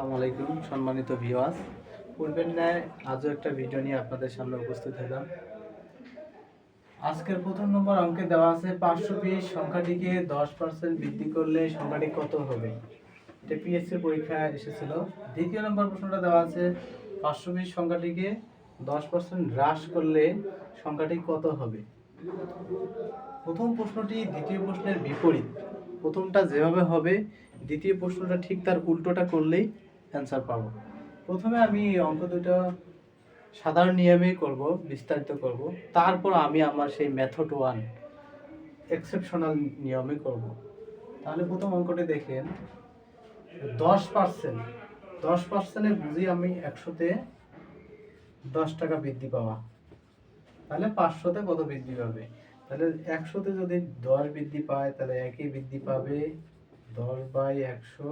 আসসালামু আলাইকুম, সম্মানিত ভিওয়াস পূর্বের ন্যায় আজও একটা ভিডিও নিয়ে আপনাদের সামনে উপস্থিত হলাম। আজকের প্রথম নম্বর অঙ্কে দেওয়া আছে, পাঁচশো বিশ সংখ্যাটিকে দশ পার্সেন্ট বৃদ্ধি করলে সংখ্যাটি কত হবে? এটা পিএসসি পরীক্ষায় এসেছিল। দ্বিতীয় নম্বর প্রশ্নটা দেওয়া আছে, পাঁচশো বিশ সংখ্যাটিকে দশ পার্সেন্ট হ্রাস করলে সংখ্যাটি কত হবে? প্রথম প্রশ্নটি দ্বিতীয় প্রশ্নের বিপরীত। প্রথমটা যেভাবে হবে, দ্বিতীয় প্রশ্নটা ঠিক তার উল্টোটা করলেই অ্যান্সার পাবো। প্রথমে আমি অঙ্ক দুটো সাধারণ নিয়মেই করব, বিস্তারিত করব। তারপর আমি আমার সেই মেথড ওয়ান এক্সেপশনাল নিয়মে করব। তাহলে প্রথম অঙ্কটি দেখেন। দশ পার্সেন্ট দশ পার্সেন্টে বুঝি আমি একশোতে দশ টাকা বৃদ্ধি পাওয়া। তাহলে পাঁচশোতে কত বৃদ্ধি পাবে? তাহলে একশোতে যদি দশ বৃদ্ধি পায়, তাহলে একই বৃদ্ধি পাবে দশ বাই একশো।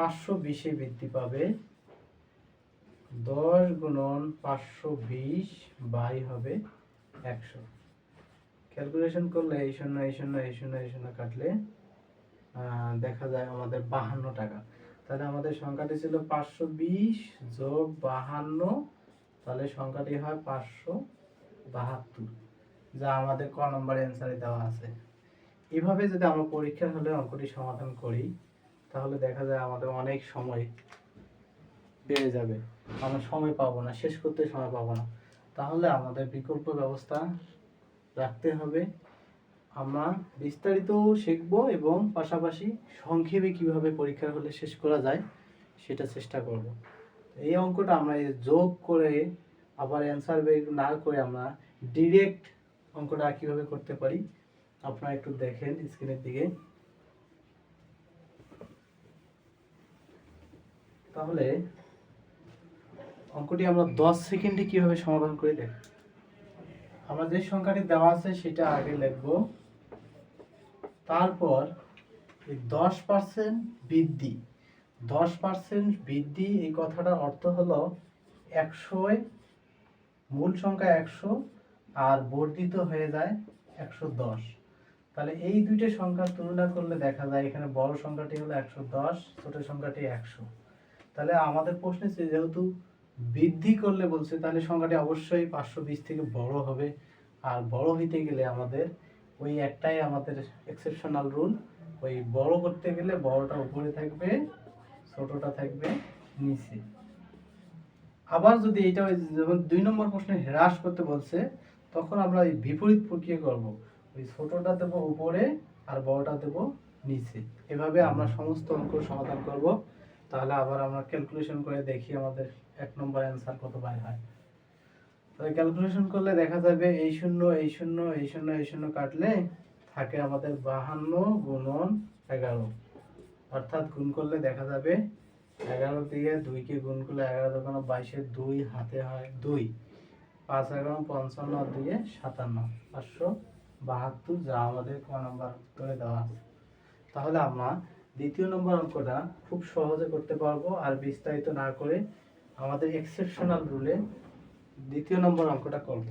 পাঁচশো বিশে বৃদ্ধি পাবে। দশ গুণন পাঁচশো বিশ বাই হবে একশো। ক্যালকুলেশন করলে এই শূন্য এই শূন্য এই শূন্য এই শূন্য কাটলে দেখা যায় আমাদের বাহান্ন টাকা। তাহলে আমাদের সংখ্যাটি ছিল পাঁচশো বিশ যোগ বাহান্ন, তাহলে সংখ্যাটি হয় পাঁচশো বাহাত্তর, যা আমাদের ক নম্বর অ্যান্সারে দেওয়া আছে। এভাবে যদি আমরা পরীক্ষার হলে অঙ্কটি সমাধান করি তাহলে দেখা যায় আমাদের অনেক সময় বেড়ে যাবে। আমরা সময় পাবো না, শেষ করতে সময় পাবো না। তাহলে আমাদের বিকল্প ব্যবস্থা রাখতে হবে। আমরা বিস্তারিত শিখব এবং পাশাপাশি সংক্ষেপে কীভাবে পরীক্ষার হলে শেষ করা যায় সেটা চেষ্টা করব। এই অঙ্কটা আমরা যোগ করে আবার অ্যান্সার বের না করে আমরা ডিরেক্ট অঙ্কটা কীভাবে করতে পারি, আপনারা একটু দেখেন স্ক্রিনের দিকে। তাহলে অঙ্কটি আমরা দশ সেকেন্ডে কীভাবে সমাধান করে দেখ আমরা যে সংখ্যাটি দেওয়া আছে সেটা আগে লিখব। তারপর এই দশ পার্সেন্ট বৃদ্ধি। দশ পার্সেন্ট বৃদ্ধি, এই কথাটার অর্থ হলো একশোয় মূল সংখ্যা একশো আর বর্ধিত হয়ে যায় একশো দশ। তাহলে এই দুইটা সংখ্যার তুলনা করলে দেখা যায় এখানে বড় সংখ্যাটি হলো একশো দশ, ছোট সংখ্যাটি একশো। তাহলে আমাদের প্রশ্নে ছিল যেহেতু বৃদ্ধি করলে বলছে, তাহলে সংখ্যাটি অবশ্যই পাঁচশো বিশ থেকে বড় হবে। আর বড় হইতে গেলে আমাদের ওই একটাই আমাদের এক্সেপশনাল রুল ওই বড় করতে গেলে বড়টা উপরে থাকবে, ছোটটা থাকবে নিচে। আবার যদি এটা যেমন দুই নম্বর প্রশ্নে হ্রাস করতে বলছে, তখন আমরা ওই বিপরীত প্রক্রিয়া করব। ওই ছোটটা দেবো উপরে আর বড়টা দেবো নিচে। এভাবে আমরা সমস্ত অঙ্ক সমাধান করব। তাহলে আবার আমরা ক্যালকুলেশন করে দেখি আমাদের এক নম্বর অ্যান্সার কত বার হয়। তাহলে ক্যালকুলেশন করলে দেখা যাবে এই শূন্য এই শূন্য এই শূন্য এই শূন্য কাটলে থাকে আমাদের বাহান্ন গুণন এগারো। অর্থাৎ গুণ করলে দেখা যাবে এগারো দিয়ে দুইকে গুণ করলে এগারো দোকান বাইশের দুই হাতে হয় দুই। পাঁচ এগারো, পঞ্চান্ন দুইয়ে সাতান্ন। পাঁচশো বাহাত্তর যা আমাদের ক নম্বর উত্তরে দেওয়া আছে। তাহলে আমরা দ্বিতীয় নম্বর অঙ্কটা খুব সহজে করতে পারব আর বিস্তারিত না করে আমাদের এক্সেপশনাল রুলে দ্বিতীয় নম্বর অঙ্কটা করব।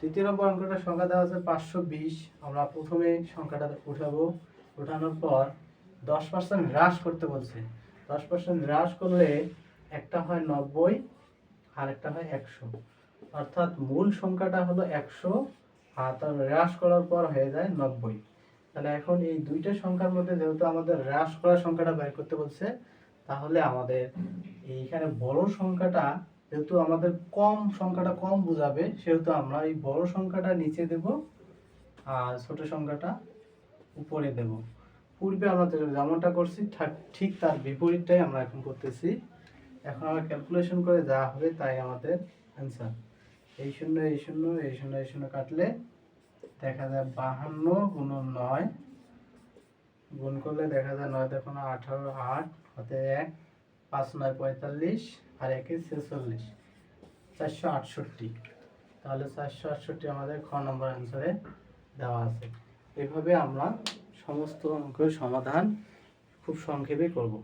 দ্বিতীয় নম্বর অঙ্কটা সংখ্যা দেওয়া আছে পাঁচশো বিশ। আমরা প্রথমে সংখ্যাটা উঠাবো। উঠানোর পর দশ পার্সেন্ট হ্রাস করতে বলছে। দশ পার্সেন্ট হ্রাস করলে একটা হয় নব্বই আর একটা হয় একশো। অর্থাৎ মূল সংখ্যাটা হলো একশো আর তার হ্রাস করার পর হয়ে যায় নব্বই। তাহলে এখন এই দুইটা সংখ্যার মধ্যে যেহেতু আমাদের হ্রাস করার সংখ্যাটা বের করতে বলছে, তাহলে আমাদের এইখানে বড় সংখ্যাটা যেহেতু আমাদের কম সংখ্যাটা কম বোঝাবে, সেহেতু আমরা এই বড় সংখ্যাটা নিচে দেব আর ছোট সংখ্যাটা উপরে দেব। পূর্বে আমরা যেমনটা করছি ঠিক তার বিপরীতটাই আমরা এখন করতেছি। এখন আমরা ক্যালকুলেশন করে যা হবে তাই আমাদের অ্যান্সার এই শূন্য এই শূন্য এই শূন্য এই শূন্য কাটলে দেখা যায় বাহান্ন গুণন নয়। গুণ করলে দেখা যায় নয় দেখুন আঠারো আট, হাতে এক, পাঁচ নয় পঁয়তাল্লিশ, আর একে ছেচল্লিশ। চারশো আটষট্টি। তাহলে চারশো আটষট্টি আমাদের খ নম্বর অ্যান্সারে দেওয়া আছে। এভাবে আমরা সমস্ত অঙ্কের সমাধান খুব সংক্ষেপে করব।